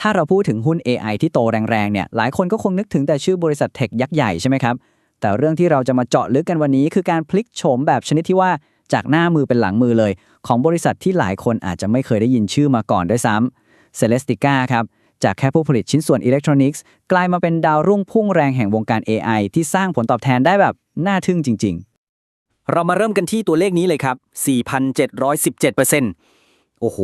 ถ้าเราพูดถึงหุ้น AI ที่โตแรงๆเนี่ยหลายคนก็คงนึกถึงแต่ชื่อบริษัทเทคยักษ์ใหญ่ใช่ไหมครับ แต่เรื่องที่เราจะมาเจาะลึกกันวันนี้ คือการพลิกโฉมแบบชนิดที่ว่าจากหน้ามือเป็นหลังมือเลย ของบริษัทที่หลายคนอาจจะไม่เคยได้ยินชื่อมาก่อนด้วยซ้ำ Celestica ครับจากแค่ผู้ผลิตชิ้นส่วนอิเล็กทรอนิกส์กลายมาเป็นดาวรุ่งพุ่งแรงแห่งวงการ AI ที่สร้างผลตอบแทนได้แบบน่าทึ่งจริง ๆ เรามาเริ่มกันที่ตัวเลขนี้เลยครับ 4,717%โอ้โห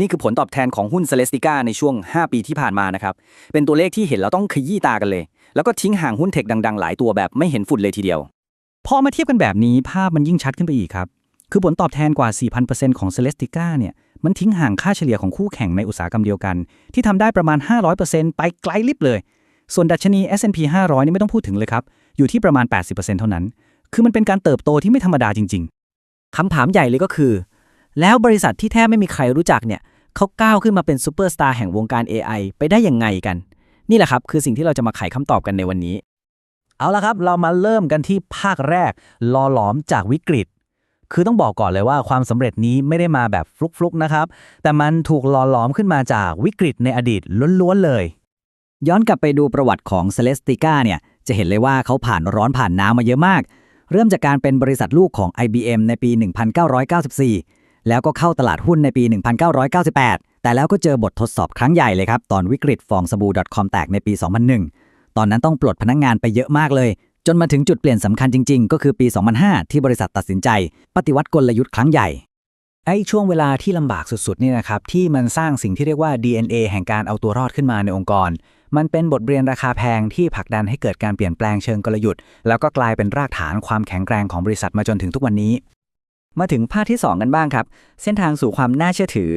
นี่คือผลตอบแทนของหุ้น Celestica ในช่วง 5 ปีที่ผ่านมานะครับ เป็นตัวเลขที่เห็นแล้วต้องขยี้ตากันเลย แล้วก็ทิ้งห่างหุ้นเทคดังๆ หลายตัวแบบไม่เห็นฝุ่นเลยทีเดียว พอมาเทียบกันแบบนี้ภาพมันยิ่งชัดขึ้นไปอีกครับ คือผลตอบแทนกว่า 4,000%ของ Celestica เนี่ย มันทิ้งห่างค่าเฉลี่ยของคู่แข่งในอุตสาหกรรมเดียวกัน ที่ทำได้ประมาณ 500%ไปไกลลิบเลย ส่วนดัชนี S&P 500 นี่ไม่ต้องพูดถึงเลยครับ อยู่ที่ประมาณ 80%เท่านั้น คือมันเป็นการเติบโตที่ไม่ธรรมดาจริงคำถามใหญ่เลยก็คือ แล้วบริษัทที่แทบไม่มีใครรู้จักเนี่ยเขาก้าวขึ้นมาเป็นซูเปอร์สตาร์แห่งวงการ AI ไปได้ยังไงกัน นี่แหละครับ คือสิ่งที่เราจะมาไขคำตอบกันในวันนี้ เอาละครับ เรามาเริ่มกันที่ภาคแรกลอหลอมจากวิกฤต คือต้องบอกก่อนเลยว่าความสำเร็จนี้ไม่ได้มาแบบฟลุกๆนะครับ แต่มันถูกล่อหลอมขึ้นมาจากวิกฤตในอดีตล้วนๆเลย ย้อนกลับไปดูประวัติของ Celestica เนี่ยจะเห็นเลยว่าเขาผ่านร้อนผ่านน้ำมาเยอะมาก เริ่มจากการเป็นบริษัทลูกของ IBM ในปี 1994 แล้วก็เข้าตลาดหุ้นในปี 1998 แต่แล้วก็เจอบททดสอบครั้งใหญ่เลยครับ ตอนวิกฤตฟองสบู่ .com แตกในปี 2001 ตอนนั้นต้องปลดพนักงงานไปเยอะมากเลย จนมาถึงจุดเปลี่ยนสำคัญจริง ๆ ก็คือปี 2005 ที่บริษัทตัดสินใจ ปฏิวัติกลยุทธ์ครั้งใหญ่ไอ้ช่วงเวลาที่ลำบากสุดๆนี่นะครับที่มันสร้างสิ่งที่เรียกว่า DNA แห่งการเอาตัวรอดขึ้นมาในองค์กร มันเป็นบทเรียนราคาแพงที่ผลักดันให้เกิดการเปลี่ยนแปลงเชิงกลยุทธ์ แล้วก็กลายเป็นรากฐานความแข็งแกร่งของบริษัทมาจนถึงทุกวันนี้ มาถึงภาคที่ 2 กันบ้างครับ เส้นทางสู่ความน่าเชื่อถือ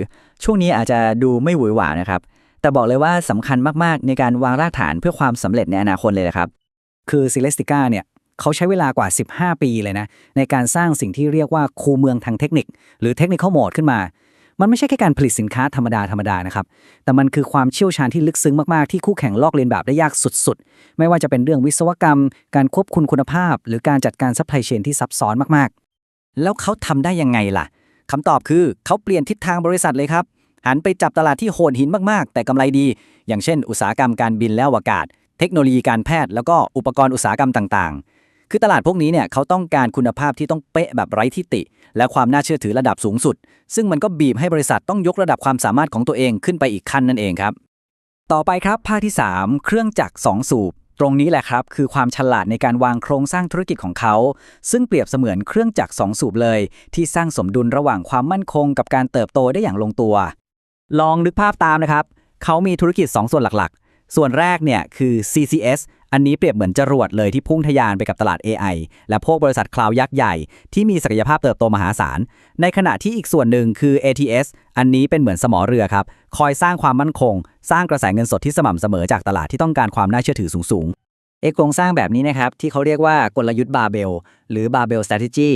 ช่วงนี้อาจจะดูไม่หวือหวานะครับ แต่บอกเลยว่าสำคัญมากๆ ในการวางรากฐานเพื่อความสำเร็จในอนาคตเลยนะครับ คือ Celestica เนี่ยเขาใช้เวลากว่า 15 ปีเลยนะ ในการสร้างสิ่งที่เรียกว่าคูเมืองทางเทคนิค หรือเทคนิคโหมดขึ้นมา มันไม่ใช่แค่การผลิตสินค้าธรรมดาธรรมดานะครับ แต่มันคือความเชี่ยวชาญที่ลึกซึ้งมาก ๆ ที่คู่แข่งลอกเลียนแบบได้ยากสุด ๆ ไม่ว่าจะเป็นเรื่องวิศวกรรม การควบคุมคุณภาพ หรือการจัดการซัพพลายเชนที่ซับซ้อนมากๆ แล้วเขาทำได้ยังไงล่ะคำตอบคือเขาเปลี่ยนทิศทางบริษัทเลยครับ หันไปจับตลาดที่โหดหินมากๆ แต่กำไรดี อย่างเช่น อุตสาหกรรมการบินและอวกาศ เทคโนโลยีการแพทย์แล้วก็อุปกรณ์อุตสาหกรรมต่างๆ คือตลาดพวกนี้เนี่ยเขาต้องการคุณภาพที่ต้องเป๊ะแบบไร้ทิฏฐิและความน่าเชื่อถือระดับสูงสุด ซึ่งมันก็บีบให้บริษัทต้องยกระดับความสามารถของตัวเองขึ้นไปอีกขั้นนั่นเองครับ ต่อไปครับภาคที่ 3 เครื่องจักร2สูบ ตรงนี้แหละครับ คือความฉลาดในการวางโครงสร้างธุรกิจของเขา ซึ่งเปรียบเสมือนเครื่องจักรสองสูบเลย ที่สร้างสมดุลระหว่างความมั่นคง กับการเติบโตได้อย่างลงตัว ลองนึกภาพตามนะครับ เขามีธุรกิจ 2 ส่วนหลักๆ ส่วนแรกเนี่ยคือ CCS อันนี้เปรียบเหมือนจรวดเลยที่พุ่งทะยานไปกับตลาด AI และพวกบริษัทคลาวยักษ์ใหญ่ที่มีศักยภาพเติบโตมหาศาล ในขณะที่อีกส่วนหนึ่งคือ ATS อันนี้เป็นเหมือนสมอเรือครับ คอยสร้างความมั่นคง สร้างกระแสเงินสดที่สม่ำเสมอจากตลาดที่ต้องการความน่าเชื่อถือสูงๆเอกโครงสร้างแบบนี้นะครับที่เขาเรียกว่ากลยุทธ์บาเบลหรือบาเบล strategy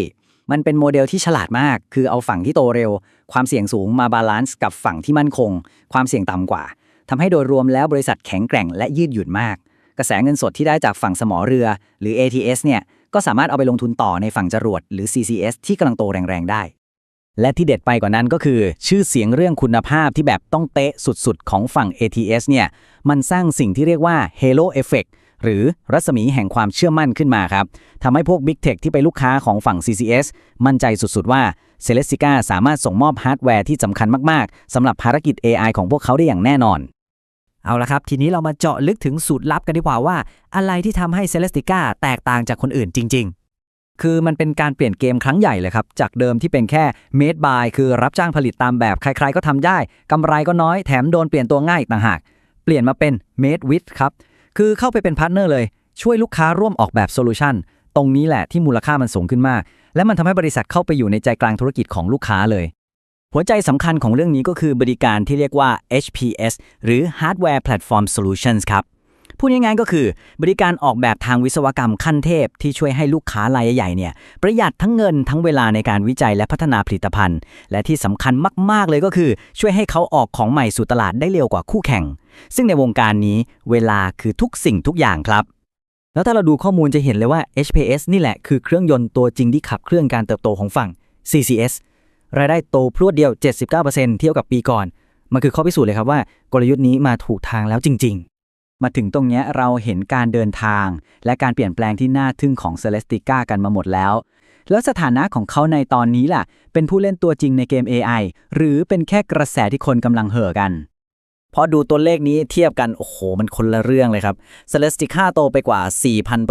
มันเป็นโมเดลที่ฉลาดมาก คือเอาฝั่งที่โตเร็ว ความเสี่ยงสูงมาบาลานซ์กับฝั่งที่มั่นคง ความเสี่ยงต่ำกว่าทำให้โดยรวมแล้วบริษัทแข็งแกร่งและยืดหยุ่นมาก กระแสเงินสดที่ได้จากฝั่งสมอเรือ หรือ ATS เนี่ยก็สามารถเอาไปลงทุนต่อในฝั่งจรวดหรือ CCS ที่กำลังโตแรงๆได้ และที่เด็ดไปกว่านั้นก็คือ ชื่อเสียงเรื่องคุณภาพที่แบบต้องเป๊ะสุดๆ ของฝั่ง ATS เนี่ยมันสร้างสิ่งที่เรียกว่า Halo Effect หรือรัศมีแห่งความเชื่อมั่นขึ้นมาครับทำให้พวก Big Tech ที่เป็นลูกค้าของฝั่ง CCS มั่นใจสุดๆว่า Celestica สามารถส่งมอบฮาร์ดแวร์ที่สำคัญมากๆสำหรับภารกิจ AI ของพวกเขาได้อย่างแน่นอน เอาละครับ ทีนี้เรามาเจาะลึกถึงสูตรลับกันดีกว่าว่า อะไรที่ทำให้ Celestica แตกต่างจากคนอื่นจริง ๆ คือมันเป็นการเปลี่ยนเกมครั้งใหญ่เลยครับ จากเดิมที่เป็นแค่ made by คือรับจ้างผลิตตามแบบใคร ๆ ก็ทำได้กำไรก็น้อยแถมโดนเปลี่ยนตัวง่ายต่างหาก เปลี่ยนมาเป็น made with ครับคือเข้าไปเป็นพาร์ทเนอร์เลย ช่วยลูกค้าร่วมออกแบบโซลูชันตรงนี้แหละที่มูลค่ามันสูงขึ้นมาก และมันทำให้บริษัทเข้าไปอยู่ในใจกลางธุรกิจของลูกค้าเลย หัวใจสำคัญของเรื่องนี้ก็คือบริการที่เรียกว่า HPS หรือ Hardware Platform Solutions ครับ พูดง่ายๆก็คือบริการออกแบบทางวิศวกรรมขั้นเทพ ที่ช่วยให้ลูกค้ารายใหญ่ๆเนี่ยประหยัดทั้งเงินทั้งเวลาในการวิจัยและพัฒนาผลิตภัณฑ์ และที่สำคัญมากๆเลยก็คือ ช่วยให้เขาออกของใหม่สู่ตลาดได้เร็วกว่าคู่แข่ง ซึ่งในวงการนี้เวลาคือทุกสิ่งทุกอย่างครับแล้วถ้าเราดูข้อมูลจะเห็นเลยว่า HPS นี่แหละคือเครื่องยนต์ตัวจริงที่ขับเคลื่อนการเติบโตของฝั่ง CCS รายได้โตพรวดเดียว 79%เทียบกับปีก่อน มันคือข้อพิสูจน์เลยครับว่ากลยุทธ์นี้มาถูกทางแล้วจริง ๆ มาถึงตรงนี้เราเห็นการเดินทาง และการเปลี่ยนแปลงที่น่าทึ่งของเซเลสติก้ากันมาหมดแล้ว แล้วสถานะของเขาในตอนนี้ล่ะ เป็นผู้เล่นตัวจริงในเกม AI หรือเป็นแค่กระแสที่คนกำลังเห่อกัน พอดูตัวเลขนี้เทียบกัน โอ้โห มันคนละเรื่องเลยครับ Celestica โตไปกว่า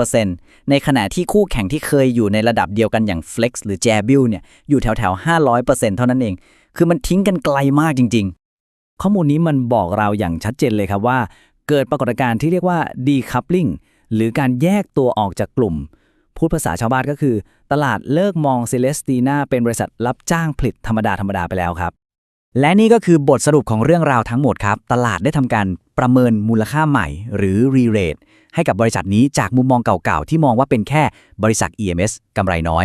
4,000%ในขณะที่คู่แข่งที่เคยอยู่ในระดับเดียวกันอย่าง Flex หรือ Jabil เนี่ยอยู่แถวแถวๆ500%เท่านั้นเอง คือมันทิ้งกันไกลมากจริง ๆ ข้อมูลนี้มันบอกเราอย่างชัดเจนเลยครับว่า เกิดปรากฏการณ์ที่เรียกว่า decoupling หรือการแยกตัวออกจากกลุ่ม พูดภาษาชาวบ้านก็คือ ตลาดเลิกมอง Celestina เป็นบริษัทรับจ้างผลิตธรรมดาธรรมดาไปแล้วครับ และนี่ก็คือบทสรุปของเรื่องราวทั้งหมดครับ ตลาดได้ทำการประเมินมูลค่าใหม่ หรือ re-rate ให้กับบริษัทนี้จากมุมมองเก่าๆ ที่มองว่าเป็นแค่บริษัท EMS กำไรน้อย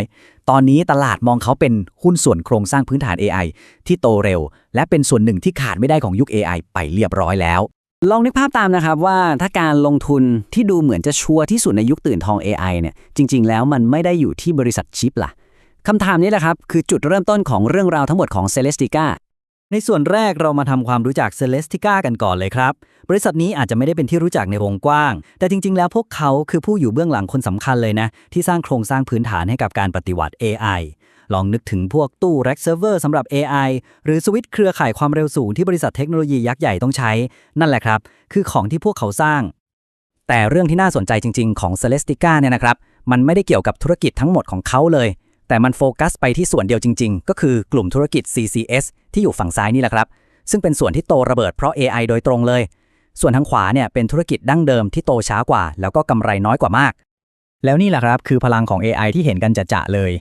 ตอนนี้ตลาดมองเขาเป็นหุ้นส่วนโครงสร้างพื้นฐาน AI ที่โตเร็ว และเป็นส่วนหนึ่งที่ขาดไม่ได้ของยุค AI ไปเรียบร้อยแล้ว ลองนึกภาพตามนะครับว่าถ้าการลงทุนที่ดูเหมือนจะชัวร์ที่สุดในยุคตื่นทอง AI เนี่ยจริง ๆ แล้วมันไม่ได้อยู่ที่บริษัทชิปล่ะคำถามนี้แหละครับคือจุดเริ่มต้นของเรื่องราวทั้งหมดของ Celestica ในส่วนแรกเรามาทำความรู้จัก Celestica กันก่อนเลยครับ บริษัทนี้อาจจะไม่ได้เป็นที่รู้จักในวงกว้าง แต่จริง ๆ แล้วพวกเขาคือผู้อยู่เบื้องหลังคนสำคัญเลยนะ ที่สร้างโครงสร้างพื้นฐานให้กับการปฏิวัติ AI ลองนึกถึงพวกตู้ Rack Server สำหรับ AI หรือสวิตช์เครือข่ายความเร็วสูงที่บริษัทเทคโนโลยียักษ์ใหญ่ต้องใช้ นั่นแหละครับ คือของที่พวกเขาสร้าง แต่เรื่องที่น่าสนใจจริง ๆ ของ Celestica เนี่ยนะครับ มันไม่ได้เกี่ยวกับธุรกิจทั้งหมดของเขาเลย แต่มันโฟกัสไปที่ส่วนเดียวจริง ๆ ก็คือกลุ่มธุรกิจ CCS ที่อยู่ฝั่งซ้ายนี่แหละครับ ซึ่งเป็นส่วนที่โตระเบิดเพราะ AI โดยตรงเลย ส่วนทางขวาเนี่ยเป็นธุรกิจดั้งเดิมที่โตช้ากว่า แล้วก็กำไรน้อยกว่ามาก แล้วนี่แหละครับคือพลังของ AI ที่เห็นกันจะๆเลย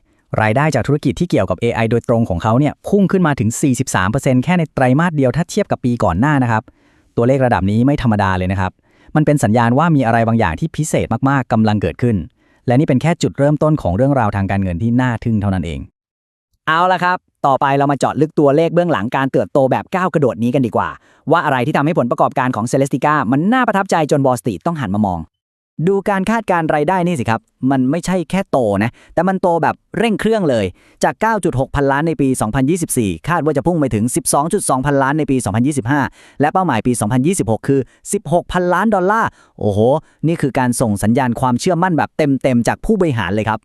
รายได้จากธุรกิจที่เกี่ยวกับ AI โดยตรงของเขาเนี่ยพุ่งขึ้นมาถึง 43%แค่ในไตรมาสเดียวถ้าเทียบกับปีก่อนหน้านะครับ ตัวเลขระดับนี้ไม่ธรรมดาเลยนะครับ มันเป็นสัญญาณว่ามีอะไรบางอย่างที่พิเศษมากๆกำลังเกิดขึ้น และนี่เป็นแค่จุดเริ่มต้นของเรื่องราวทางการเงินที่น่าทึ่งเท่านั้นเอง เอาละครับ ต่อไปเรามาเจาะลึกตัวเลขเบื้องหลังการเติบโตแบบก้าวกระโดดนี้กันดีกว่า ว่าอะไรที่ทำให้ผลประกอบการของเซเลสติก้ามันน่าประทับใจจนบอสตีต้องหันมามอง ดูการคาดการรายได้นี่สิครับ มันไม่ใช่แค่โตนะ แต่มันโตแบบเร่งเครื่องเลย จาก 9.6 พันล้านในปี 2024 คาดว่าจะพุ่งไปถึง 12.2 พันล้านในปี 2025 และเป้าหมายปี 2026 คือ 16 พันล้านดอลลาร์ โอ้โห นี่คือการส่งสัญญาณความเชื่อมั่นแบบเต็มๆ จากผู้บริหารเลยครับ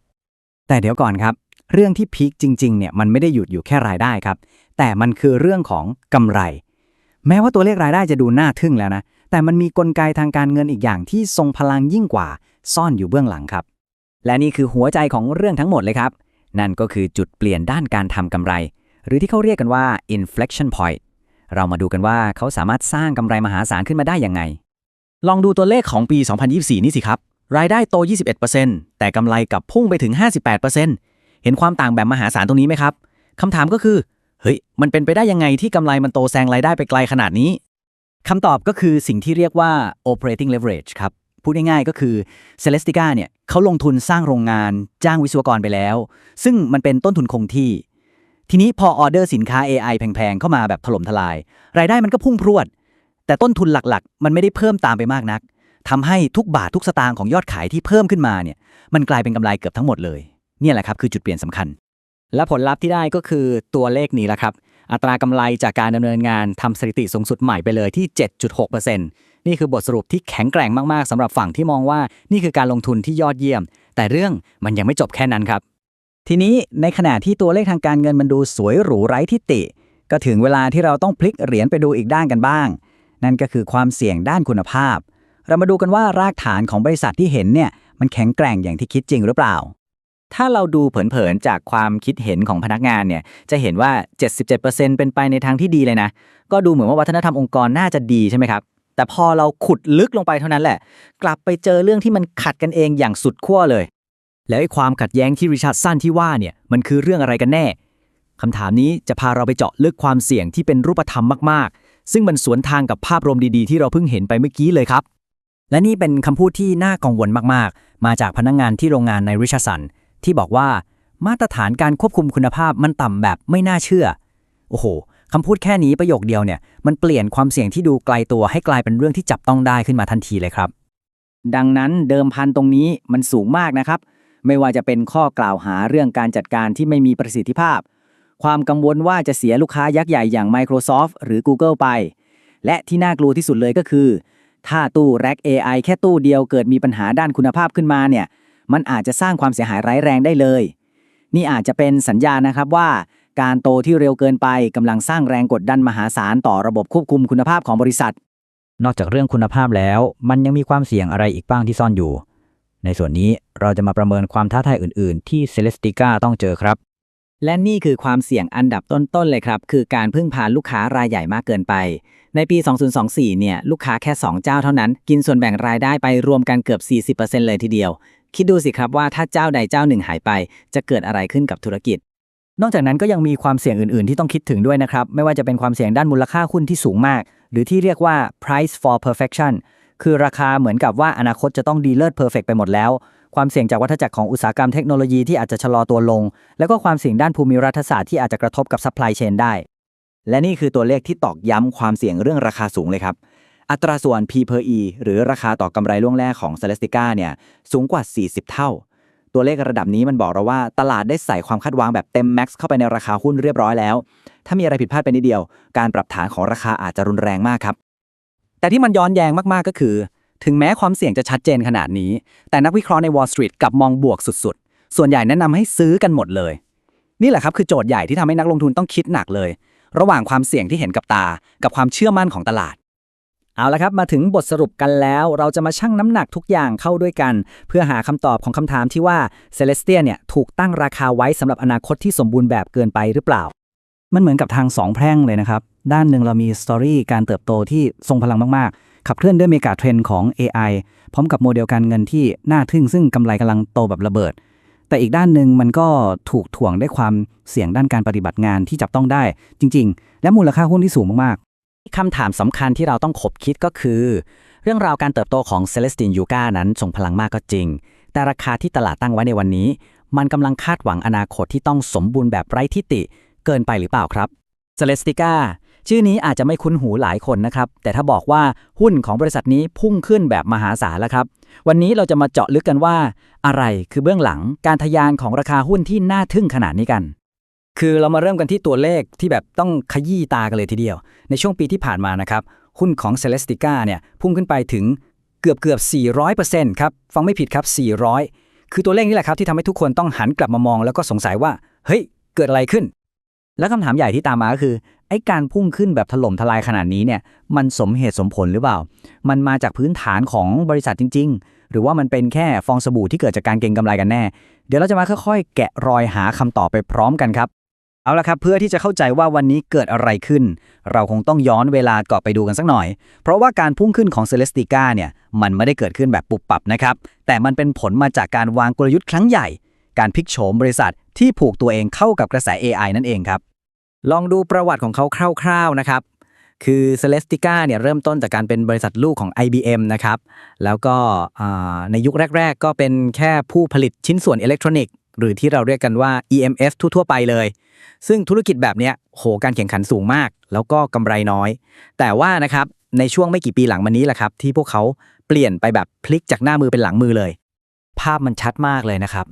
แต่เดี๋ยวก่อนครับ เรื่องที่พีคจริงๆ เนี่ย มันไม่ได้หยุดอยู่แค่รายได้ครับ แต่มันคือเรื่องของกำไร แม้ว่าตัวเลขรายได้จะดูน่าทึ่งแล้วนะ แต่มันมีกลไกทางการเงินอีกอย่างที่ทรงพลังยิ่งกว่า ซ่อนอยู่เบื้องหลังครับ และนี่คือหัวใจของเรื่องทั้งหมดเลยครับ นั่นก็คือจุดเปลี่ยนด้านการทำกำไร หรือที่เขาเรียกกันว่า inflection point เรามาดูกันว่าเขาสามารถสร้างกำไรมหาศาลขึ้นมาได้ยังไง ลองดูตัวเลขของปี 2024 นี่สิครับ รายได้โต 21%แต่กำไรกลับพุ่งไปถึง 58%เห็นความต่างแบบมหาศาลตรงนี้ไหมครับคำถามก็คือ เฮ้ย มันเป็นไปได้ยังไงที่กำไรมันโตแซงรายได้ไปไกลขนาดนี้ คำตอบก็คือสิ่งที่เรียกว่า operating leverage ครับ พูดง่ายๆก็คือ Celestica เนี่ยเขาลงทุนสร้างโรงงานจ้างวิศวกรไปแล้ว ซึ่งมันเป็นต้นทุนคงที่ ทีนี้พอออเดอร์สินค้า AI แพงๆ เข้ามาแบบถล่มทลาย รายได้มันก็พุ่งพรวด แต่ต้นทุนหลักๆ มันไม่ได้เพิ่มตามไปมากนักทำให้ทุกบาททุกสตางค์ของยอดขายที่เพิ่มขึ้นมาเนี่ยมันกลายเป็นกำไรเกือบทั้งหมดเลย เนี่ยแหละครับคือจุดเปลี่ยนสำคัญ และผลลัพธ์ที่ได้ก็คือตัวเลขนี้แหละครับ อัตรากำไรจากการดำเนินงานทำสถิติสูงสุดใหม่ไปเลยที่ 7.6%นี่คือบทสรุปที่แข็งแกร่งมาก ๆสำหรับฝั่งที่มองว่านี่คือการลงทุนที่ยอดเยี่ยม แต่เรื่องมันยังไม่จบแค่นั้นครับ ทีนี้ในขณะที่ตัวเลขทางการเงินมันดูสวยหรูไร้ทิฏฐิก็ถึงเวลาที่เราต้องพลิกเหรียญไปดูอีกด้านกันบ้าง นั่นก็คือความเสี่ยงด้านคุณภาพ เรามาดูกันว่ารากฐานของบริษัทที่เห็นเนี่ยมันแข็งแกร่งอย่างที่คิดจริงหรือเปล่า ถ้าเราดูเผินๆ จากความคิดเห็นของพนักงานเนี่ย จะเห็นว่า 77%เป็นไปในทางที่ดีเลยนะ ก็ดูเหมือนว่าวัฒนธรรมองค์กรน่าจะดีใช่ไหมครับ แต่พอเราขุดลึกลงไปเท่านั้นแหละ กลับไปเจอเรื่องที่มันขัดกันเองอย่างสุดขั้วเลย แล้วไอ้ความขัดแย้งที่ริชาร์ดสั้นที่ว่าเนี่ย มันคือเรื่องอะไรกันแน่ คำถามนี้จะพาเราไปเจาะลึกความเสี่ยงที่เป็นรูปธรรมมากๆ ซึ่งมันสวนทางกับภาพรวมดีๆ ที่เราเพิ่งเห็นไปเมื่อกี้เลยครับ และนี่เป็นคำพูดที่น่ากังวลมากๆ มาจากพนักงงานที่โรงงานในริชาร์ดสัน ที่บอกว่ามาตรฐานการควบคุมคุณภาพมันต่ำแบบไม่น่าเชื่อ โอ้โหคำพูดแค่นี้ประโยคเดียวเนี่ย มันเปลี่ยนความเสี่ยงที่ดูไกลตัวให้กลายเป็นเรื่องที่จับต้องได้ขึ้นมาทันทีเลยครับ ดังนั้นเดิมพันตรงนี้มันสูงมากนะครับ ไม่ว่าจะเป็นข้อกล่าวหาเรื่องการจัดการที่ไม่มีประสิทธิภาพ ความกังวลว่าจะเสียลูกค้ายักษ์ใหญ่อย่าง Microsoft หรือ Google ไป และที่น่ากลัวที่สุดเลยก็คือ ถ้าตู้แร็ก AI แค่ตู้เดียวเกิดมีปัญหาด้านคุณภาพขึ้นมาเนี่ย มันอาจจะสร้างความเสียหายร้ายแรงได้เลย นี่อาจจะเป็นสัญญาณนะครับว่า การโตที่เร็วเกินไปกำลังสร้างแรงกดดันมหาศาลต่อระบบควบคุมคุณภาพของบริษัท นอกจากเรื่องคุณภาพแล้ว มันยังมีความเสี่ยงอะไรอีกบ้างที่ซ่อนอยู่ ในส่วนนี้เราจะมาประเมินความท้าทายอื่น ๆ ที่ Celestica ต้องเจอครับ และนี่คือความเสี่ยงอันดับต้น ๆ เลยครับ คือการพึ่งพาลูกค้ารายใหญ่มากเกินไปในปี 2024 เนี่ย ลูกค้าแค่ 2 เจ้าเท่านั้น กินส่วนแบ่งรายได้ไปรวมกันเกือบ 40%เลยทีเดียว คิดดูสิครับว่าถ้าเจ้าใดเจ้าหนึ่งหายไป จะเกิดอะไรขึ้นกับธุรกิจ นอกจากนั้นก็ยังมีความเสี่ยงอื่น ๆ ที่ต้องคิดถึงด้วยนะครับ ไม่ว่าจะเป็นความเสี่ยงด้านมูลค่าหุ้นที่สูงมาก หรือที่เรียกว่า price for perfection คือราคาเหมือนกับว่าอนาคตจะต้องดีเลิศเพอร์เฟกไปหมดแล้ว ความเสี่ยงจากวัฏจักรของอุตสาหกรรมเทคโนโลยีที่อาจจะชะลอตัวลง แล้วก็ความเสี่ยงด้านภูมิรัฐศาสตร์ที่อาจจะกระทบกับ supply chain ได้ และนี่คือตัวเลขที่ตอกย้ำความเสี่ยงเรื่องราคาสูงเลยครับ อัตราส่วน P per E หรือราคาต่อกำไรล่วงแรกของ Celestica เนี่ยสูงกว่า 40 เท่า ตัวเลขระดับนี้มันบอกเราว่าตลาดได้ใส่ความคาดหวังแบบเต็มแม็กซ์เข้าไปในราคาหุ้นเรียบร้อยแล้ว ถ้ามีอะไรผิดพลาดไปนิดเดียว การปรับฐานของราคาอาจจะรุนแรงมากครับ แต่ที่มันย้อนแย้งมากๆก็คือ ถึงแม้ความเสี่ยงจะชัดเจนขนาดนี้ แต่นักวิเคราะห์ใน Wall Street กลับมองบวกสุดๆ ส่วนใหญ่แนะนำให้ซื้อกันหมดเลย นี่แหละครับคือโจทย์ใหญ่ที่ทำให้นักลงทุนต้องคิดหนักเลย ระหว่างความเสี่ยงที่เห็นกับตา กับความเชื่อมั่นของตลาด เอาละครับ มาถึงบทสรุปกันแล้ว เราจะมาชั่งน้ำหนักทุกอย่างเข้าด้วยกัน เพื่อหาคำตอบของคำถามที่ว่า Celestia เนี่ยถูกตั้งราคาไว้สำหรับอนาคตที่สมบูรณ์แบบเกินไปหรือเปล่า มันเหมือนกับทางสองแพร่งเลยนะครับ ด้านหนึ่งเรามีสตอรี่การเติบโตที่ทรงพลังมาก ๆ ขับเคลื่อนด้วยเมกาเทรนด์ของ AI พร้อมกับโมเดลการเงินที่น่าทึ่งซึ่งกำไรกำลังโตแบบระเบิด แต่อีกด้านหนึ่งมันก็ถูกถ่วงด้วยความเสี่ยงด้านการปฏิบัติงานที่จับต้องได้ จริง ๆ และมูลค่าหุ้นที่สูงมาก คำถามสำคัญที่เราต้องขบคิดก็คือ เรื่องราวการเติบโตของ Celestine Yuga นั้นทรงพลังมากก็จริง แต่ราคาที่ตลาดตั้งไว้ในวันนี้ มันกำลังคาดหวังอนาคตที่ต้องสมบูรณ์แบบไร้ทิฏฐิเกินไปหรือเปล่าครับ Celestica ชื่อนี้อาจจะไม่คุ้นหูหลายคนนะครับ แต่ถ้าบอกว่าหุ้นของบริษัทนี้พุ่งขึ้นแบบมหาศาลแล้วครับ วันนี้เราจะมาเจาะลึกกันว่า อะไรคือเบื้องหลังการทะยานของราคาหุ้นที่น่าทึ่งขนาดนี้กัน คือเรามาเริ่มกันที่ตัวเลขที่แบบต้องขยี้ตากันเลยทีเดียว ในช่วงปีที่ผ่านมานะครับหุ้นของ Celestica เนี่ยพุ่งขึ้นไปถึงเกือบเกือบ 400%ครับ ฟังไม่ผิดครับ 400 คือตัวเลขนี้แหละครับที่ทำให้ทุกคนต้องหันกลับมามองแล้วก็สงสัยว่า เฮ้ย เกิดอะไรขึ้น แล้วคำถามใหญ่ที่ตามมาก็คือ ไอ้การพุ่งขึ้นแบบถล่มทลายขนาดนี้เนี่ย มันสมเหตุสมผลหรือเปล่า มันมาจากพื้นฐานของบริษัทจริง ๆ หรือว่ามันเป็นแค่ฟองสบู่ที่เกิดจากการเก็งกำไรกันแน่ เดี๋ยวเราจะมาค่อยๆ แกะรอยหาคำตอบไปพร้อมกันครับ เอาละครับเพื่อที่จะเข้าใจว่าวันนี้เกิดอะไรขึ้น เราคงต้องย้อนเวลากลับไปดูกันสักหน่อย เพราะว่าการพุ่งขึ้นของ Celestica เนี่ยมันไม่ได้เกิดขึ้นแบบปุบปับนะครับ แต่มันเป็นผลมาจากการวางกลยุทธ์ครั้งใหญ่ การพลิกโฉมบริษัทที่ผูกตัวเองเข้ากับกระแส AI นั่นเองครับ ลองดูประวัติของเขาคร่าวๆนะครับ คือ Celestica เนี่ยเริ่มต้นจากการเป็นบริษัทลูกของ IBM นะครับแล้วก็ในยุคแรก ๆ ก็เป็นแค่ผู้ผลิตชิ้นส่วนอิเล็กทรอนิกส์ หรือที่เราเรียกกันว่า EMS ทั่ว ๆ ไปเลย ซึ่งธุรกิจแบบเนี้ยโหการแข่งขันสูงมาก แล้วก็กำไรน้อย แต่ว่านะครับในช่วงไม่กี่ปีหลังมานี้แหละครับที่พวกเขาเปลี่ยนไปแบบพลิกจากหน้ามือเป็นหลังมือเลย ภาพมันชัดมากเลยนะครับ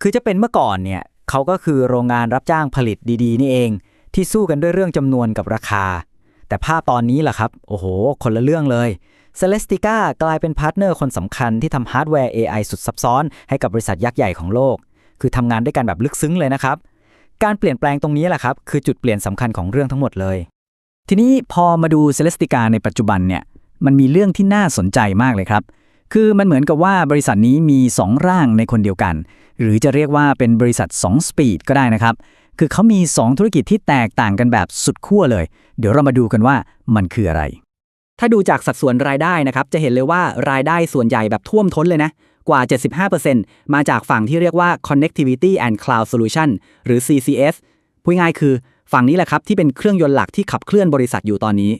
คือจะเป็นเมื่อก่อนเนี่ยเขาก็คือโรงงานรับจ้างผลิตดีๆ นี่เอง ที่สู้กันด้วยเรื่องจำนวนกับราคา แต่ภาพตอนนี้ล่ะครับ โอ้โห คนละเรื่องเลย Celestica กลายเป็นพาร์ทเนอร์คนสำคัญที่ทำฮาร์ดแวร์ AI สุดซับซ้อนให้กับบริษัทยักษ์ใหญ่ของโลก คือทำงานด้วยกันแบบลึกซึ้งเลยนะครับ การเปลี่ยนแปลงตรงนี้แหละครับ คือจุดเปลี่ยนสำคัญของเรื่องทั้งหมดเลย ทีนี้พอมาดู Celestica ในปัจจุบันเนี่ยมันมีเรื่องที่น่าสนใจมากเลยครับ คือมันเหมือนกับว่าบริษัทนี้มี 2 ร่างในคนเดียวกัน หรือจะเรียกว่าเป็นบริษัท 2 สปีดก็ได้นะครับ คือเขามี 2 ธุรกิจที่แตกต่างกันแบบสุดขั้วเลย เดี๋ยวเรามาดูกันว่ามันคืออะไร ถ้าดูจากสัดส่วนรายได้นะครับ จะเห็นเลยว่ารายได้ส่วนใหญ่แบบท่วมท้นเลยนะ กว่า 75%มาจากฝั่งที่เรียกว่า Connectivity and Cloud Solution หรือ CCS พูดง่ายคือฝั่งนี้แหละครับที่เป็นเครื่องยนต์หลักที่ขับเคลื่อนบริษัทอยู่ตอนนี้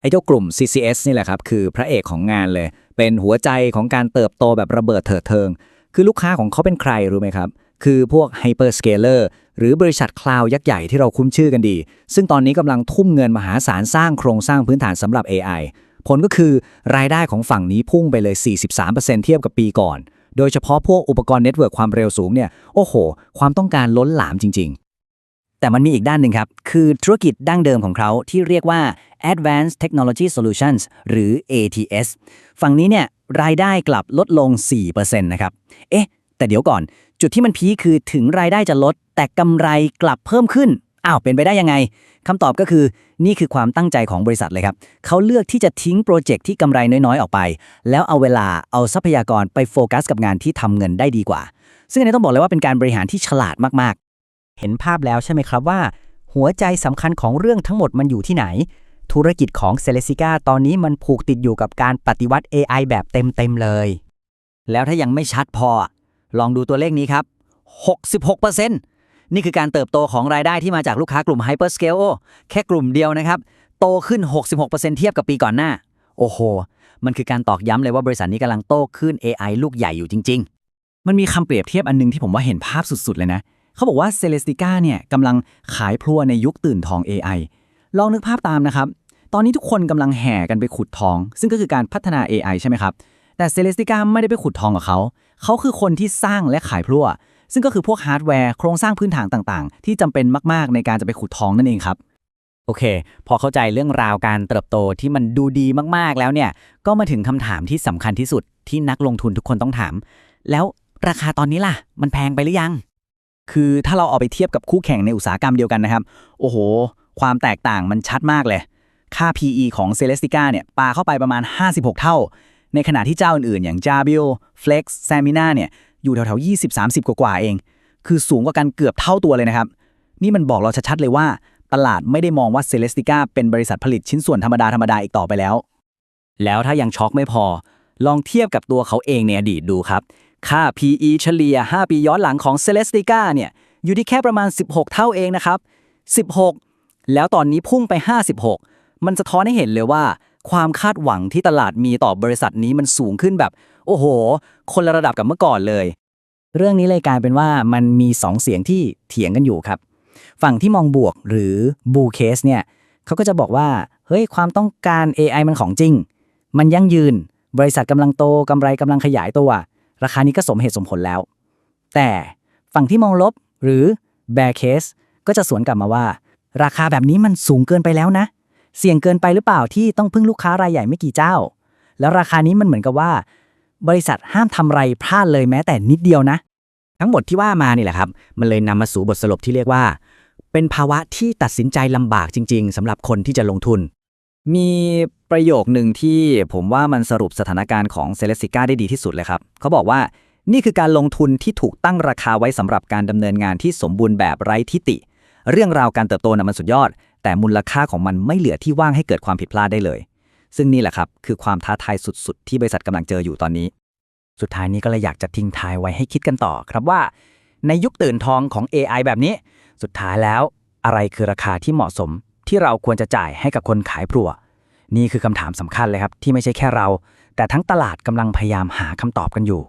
ไอ้เจ้ากลุ่ม CCS นี่แหละครับ คือพระเอกของงานเลย เป็นหัวใจของการเติบโตแบบระเบิดเถิดเทิง คือลูกค้าของเขาเป็นใครรู้ไหมครับ คือพวก Hyperscaler หรือบริษัทคลาวด์ยักษ์ใหญ่ที่เราคุ้นชื่อกันดี ซึ่งตอนนี้กำลังทุ่มเงินมหาศาลสร้างโครงสร้างพื้นฐานสำหรับ AI ผลก็คือรายได้ของฝั่งนี้พุ่งไปเลย 43%เทียบกับปีก่อน โดยเฉพาะพวกอุปกรณ์เน็ตเวิร์กความเร็วสูงเนี่ย โอ้โห ความต้องการล้นหลามจริง ๆ แต่มันมีอีกด้านหนึ่งครับ คือธุรกิจดั้งเดิมของเขาที่เรียกว่า Advanced Technology Solutions หรือ ATS ฝั่งนี้เนี่ยรายได้กลับลดลง 4%นะครับ เอ๊ะ แต่เดี๋ยวก่อน จุดที่มันพีคคือถึงรายได้จะลด แต่กำไรกลับเพิ่มขึ้น อ้าวเป็นไปได้ยังไงคำตอบก็คือนี่คือความตั้งใจของบริษัทเลยครับ เขาเลือกที่จะทิ้งโปรเจกต์ที่กำไรน้อยๆ ออกไป แล้วเอาเวลาเอาทรัพยากรไปโฟกัสกับงานที่ทำเงินได้ดีกว่า ซึ่งอันนี้ต้องบอกเลยว่าเป็นการบริหารที่ฉลาดมากๆ เห็นภาพแล้วใช่ไหมครับว่า หัวใจสำคัญของเรื่องทั้งหมดมันอยู่ที่ไหน ธุรกิจของเซเลสิก้าตอนนี้มันผูกติดอยู่กับการปฏิวัติ AI แบบเต็มๆเลย แล้วถ้ายังไม่ชัดพอ ลองดูตัวเลขนี้ครับ 66% นี่คือการเติบโตของรายได้ที่มาจากลูกค้ากลุ่ม Hyperscale แค่กลุ่มเดียวนะครับ โตขึ้น 66%เทียบกับปีก่อนหน้า โอ้โห มันคือการตอกย้ำเลยว่าบริษัทนี้กำลังโตขึ้น AI ลูกใหญ่อยู่จริงมันมีคำเปรียบเทียบอันนึงที่ผมว่าเห็นภาพสุดๆเลยนะ เขาบอกว่าเซเลสติก้าเนี่ยกำลังขายพลัวในยุคตื่นทอง AI ลองนึกภาพตามนะครับ ตอนนี้ทุกคนกำลังแห่กันไปขุดทอง ซึ่งก็คือการพัฒนา AI ใช่ไหมครับ แต่เซเลสติก้าไม่ได้ไปขุดทองกับเขา เขาคือคนที่สร้างและขายพลัว ซึ่งก็คือพวกฮาร์ดแวร์โครงสร้างพื้นฐานต่างๆ ที่จำเป็นมากๆ ในการจะไปขุดทองนั่นเองครับ โอเค พอเข้าใจเรื่องราวการเติบโตที่มันดูดีมากๆแล้วเนี่ย ก็มาถึงคำถามที่สำคัญที่สุดที่นักลงทุนทุกคนต้องถาม แล้วราคาตอนนี้ล่ะ มันแพงไปหรือยัง คือถ้าเราเอาไปเทียบกับคู่แข่งในอุตสาหกรรมเดียวกันนะครับ โอ้โห ความแตกต่างมันชัดมากเลย ค่า PE ของ c e l e s t i c a เนี่ยปาเข้าไปประมาณ 56 เท่า ในขณะที่เจ้าอื่นๆ อย่าง j a b i l Flex s a m i n a เนี่ย อยู่แถวๆ20-30กว่าเอง คือสูงกว่ากันเกือบเท่าตัวเลยนะครับ นี่มันบอกเราชัดๆเลยว่า ตลาดไม่ได้มองว่า c e l e s t i c a เป็นบริษัทผลิตชิ้นส่วนธรรมดาธรรมดาอีกต่อไปแล้ว แล้วถ้ายังช็อกไม่พอ ลองเทียบกับตัวเขาเองในอดีตดูครับ ค่า PE เฉลี่ย 5 ปีย้อนหลังของ Celestica เนี่ยอยู่ที่แค่ประมาณ 16 เท่าเองนะครับ 16 แล้วตอนนี้พุ่งไป 56 มันสะท้อนให้เห็นเลยว่า ความคาดหวังที่ตลาดมีต่อบริษัทนี้มันสูงขึ้นแบบ โอ้โห คนละระดับกับเมื่อก่อนเลย เรื่องนี้เลยกลายเป็นว่ามันมี 2 เสียงที่เถียงกันอยู่ครับ ฝั่งที่มองบวกหรือบูเคสเนี่ยเขาก็จะบอกว่าเฮ้ยความต้องการ AI มันของจริง มันยั่งยืน บริษัทกำลังโตกำไรกำลังขยายตัว ราคานี้ก็สมเหตุสมผลแล้ว แต่ฝั่งที่มองลบหรือ bear case ก็จะสวนกลับมาว่า ราคาแบบนี้มันสูงเกินไปแล้วนะ เสี่ยงเกินไปหรือเปล่าที่ต้องพึ่งลูกค้ารายใหญ่ไม่กี่เจ้า แล้วราคานี้มันเหมือนกับว่า บริษัทห้ามทำไรพลาดเลยแม้แต่นิดเดียวนะ ทั้งหมดที่ว่ามานี่แหละครับ มันเลยนำมาสู่บทสรุปที่เรียกว่า เป็นภาวะที่ตัดสินใจลำบากจริง ๆสำหรับคนที่จะลงทุน มีประโยคหนึ่งที่ผมว่ามันสรุปสถานการณ์ของเซเลสิก้าได้ดีที่สุดเลยครับ เขาบอกว่านี่คือการลงทุนที่ถูกตั้งราคาไว้สำหรับการดำเนินงานที่สมบูรณ์แบบไร้ทิฏฐิเรื่องราวการเติบโตนะมันสุดยอด แต่มูลค่าของมันไม่เหลือที่ว่างให้เกิดความผิดพลาดได้เลย ซึ่งนี่แหละครับ คือความท้าทายสุดๆ ที่บริษัทกำลังเจออยู่ตอนนี้ สุดท้ายนี้ก็เลยอยากจะทิ้งท้ายไว้ให้คิดกันต่อครับว่า ในยุคตื่นทองของ AI แบบนี้ สุดท้ายแล้ว อะไรคือราคาที่เหมาะสม ที่เราควรจะจ่ายให้กับคนขายพลัวนี่คือคำถามสำคัญเลยครับที่ไม่ใช่แค่เรา แต่ทั้งตลาดกำลังพยายามหาคำตอบกันอยู่